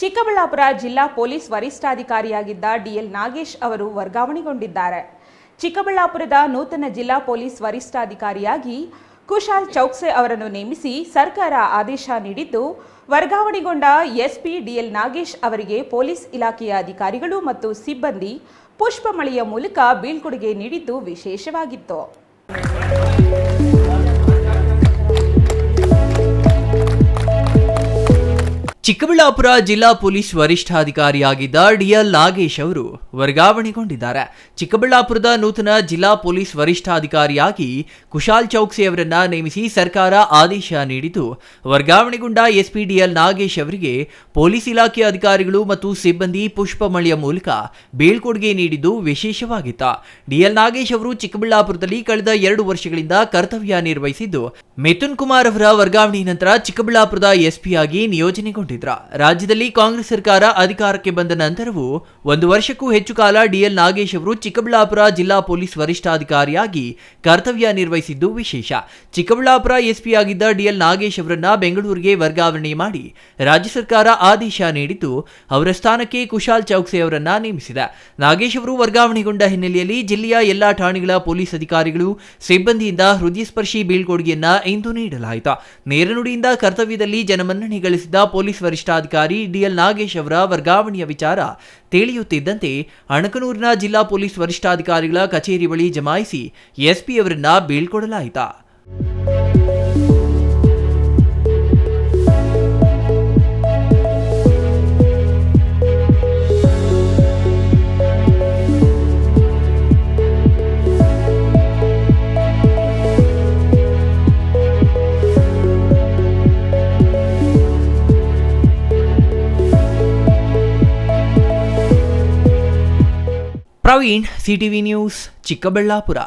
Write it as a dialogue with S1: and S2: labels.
S1: ಚಿಕ್ಕಬಳ್ಳಾಪುರ ಜಿಲ್ಲಾ police ವರಿಷ್ಠಾಧಿಕಾರಿಯಾಗಿದ್ದ DL Nagesh ಅವರು ವರ್ಗಾವಣೆಗೊಂಡಿದ್ದಾರೆ. ಚಿಕ್ಕಬಳ್ಳಾಪುರದ ನೂತನ ಜಿಲ್ಲಾ ಪೊಲೀಸ್ ವರಿಷ್ಠಾಧಿಕಾರಿಯಾಗಿ ಕುಶಾಲ್ ಚೌಕ್ಸೆ ಅವರನ್ನು ನೇಮಿಸಿ ಸರ್ಕಾರ ಆದೇಶ ನೀಡಿದ್ದು, ವರ್ಗಾವಣೆಗೊಂಡ ಎಸ್ಪಿ ಡಿಎಲ್ ನಾಗೇಶ್ ಅವರಿಗೆ ಪೊಲೀಸ್ ಇಲಾಖೆಯ ಅಧಿಕಾರಿಗಳು ಮತ್ತು ಸಿಬ್ಬಂದಿ ಪುಷ್ಪಮಳೆಯ ಮೂಲಕ ಬೀಳ್ಕೊಡುಗೆ ನೀಡಿದ್ದು ವಿಶೇಷವಾಗಿತ್ತು.
S2: ಚಿಕ್ಕಬಳ್ಳಾಪುರ ಜಿಲ್ಲಾ ಪೊಲೀಸ್ ವರಿಷ್ಠಾಧಿಕಾರಿಯಾಗಿದ್ದ ಡಿಎಲ್ ನಾಗೇಶ್ ಅವರು ವರ್ಗಾವಣೆಗೊಂಡಿದ್ದಾರೆ. ಚಿಕ್ಕಬಳ್ಳಾಪುರದ ನೂತನ ಜಿಲ್ಲಾ ಪೊಲೀಸ್ ವರಿಷ್ಠಾಧಿಕಾರಿಯಾಗಿ ಕುಶಾಲ್ ಚೌಕ್ಸಿ ಅವರನ್ನ ನೇಮಿಸಿ ಸರ್ಕಾರ ಆದೇಶ ನೀಡಿದ್ದು, ವರ್ಗಾವಣೆಗೊಂಡ ಎಸ್ಪಿ ಡಿಎಲ್ ನಾಗೇಶ್ ಅವರಿಗೆ ಪೊಲೀಸ್ ಇಲಾಖೆ ಅಧಿಕಾರಿಗಳು ಮತ್ತು ಸಿಬ್ಬಂದಿ ಪುಷ್ಪಮಳಿಯ ಮೂಲಕ ಬೀಳ್ಕೊಡುಗೆ ನೀಡಿದ್ದು ವಿಶೇಷವಾಗಿತ್ತು. ಡಿಎಲ್ ನಾಗೇಶ್ ಅವರು ಚಿಕ್ಕಬಳ್ಳಾಪುರದಲ್ಲಿ ಕಳೆದ ಎರಡು ವರ್ಷಗಳಿಂದ ಕರ್ತವ್ಯ ನಿರ್ವಹಿಸಿದ್ದು, ಮಿಥುನ್ ಕುಮಾರ್ ಅವರ ವರ್ಗಾವಣೆ ನಂತರ ಚಿಕ್ಕಬಳ್ಳಾಪುರದ ಎಸ್ಪಿಯಾಗಿ ಆಗಿ ನಿಯೋಜನೆಗೊಂಡಿದ್ರ ರಾಜ್ಯದಲ್ಲಿ ಕಾಂಗ್ರೆಸ್ ಸರ್ಕಾರ ಅಧಿಕಾರಕ್ಕೆ ಬಂದ ನಂತರವೂ ಒಂದು ವರ್ಷಕ್ಕೂ ಹೆಚ್ಚು ಕಾಲ ಡಿಎಲ್ ನಾಗೇಶ್ ಅವರು ಚಿಕ್ಕಬಳ್ಳಾಪುರ ಜಿಲ್ಲಾ ಪೊಲೀಸ್ ವರಿಷ್ಠಾಧಿಕಾರಿಯಾಗಿ ಕರ್ತವ್ಯ ನಿರ್ವಹಿಸಿದ್ದು ವಿಶೇಷ. ಚಿಕ್ಕಬಳ್ಳಾಪುರ ಎಸ್ಪಿ ಆಗಿದ್ದ ಡಿಎಲ್ ನಾಗೇಶ್ ಅವರನ್ನ ಬೆಂಗಳೂರಿಗೆ ವರ್ಗಾವಣೆ ಮಾಡಿ ರಾಜ್ಯ ಸರ್ಕಾರ ಆದೇಶ ನೀಡಿದ್ದು ಅವರ ಸ್ಥಾನಕ್ಕೆ ಕುಶಾಲ್ ಚೌಕ್ಸೆ ಅವರನ್ನ ನೇಮಿಸಿದೆ. ನಾಗೇಶ್ ಅವರು ವರ್ಗಾವಣೆಗೊಂಡ ಹಿನ್ನೆಲೆಯಲ್ಲಿ ಜಿಲ್ಲೆಯ ಎಲ್ಲಾ ಠಾಣೆಗಳ ಪೊಲೀಸ್ ಅಧಿಕಾರಿಗಳು ಸಿಬ್ಬಂದಿಯಿಂದ ಹೃದಯಸ್ಪರ್ಶಿ ಬೀಳ್ಕೊಡುಗೆಯನ್ನ ಇಂದು ನೀಡಲಾಯಿತು. ನೇರನುಡಿಯಿಂದ ಕರ್ತವ್ಯದಲ್ಲಿ ಜನಮನ್ನಣೆ ಗಳಿಸಿದ ಪೊಲೀಸ್ ವರಿಷ್ಠಾಧಿಕಾರಿ ಡಿಎಲ್ ನಾಗೇಶ್ ಅವರ ವರ್ಗಾವಣೆಯ ವಿಚಾರ ತಿಳಿಯುತ್ತಿದ್ದಂತೆ ಅಣಕನೂರಿನ ಜಿಲ್ಲಾ ಪೊಲೀಸ್ ವರಿಷ್ಠಾಧಿಕಾರಿಗಳ ಕಚೇರಿ ಬಳಿ ಜಮಾಯಿಸಿ ಎಸ್ಪಿ ಅವರನ್ನ ಬೀಳ್ಕೊಡಲಾಯಿತು. Praveen CTV news Chikkaballapura.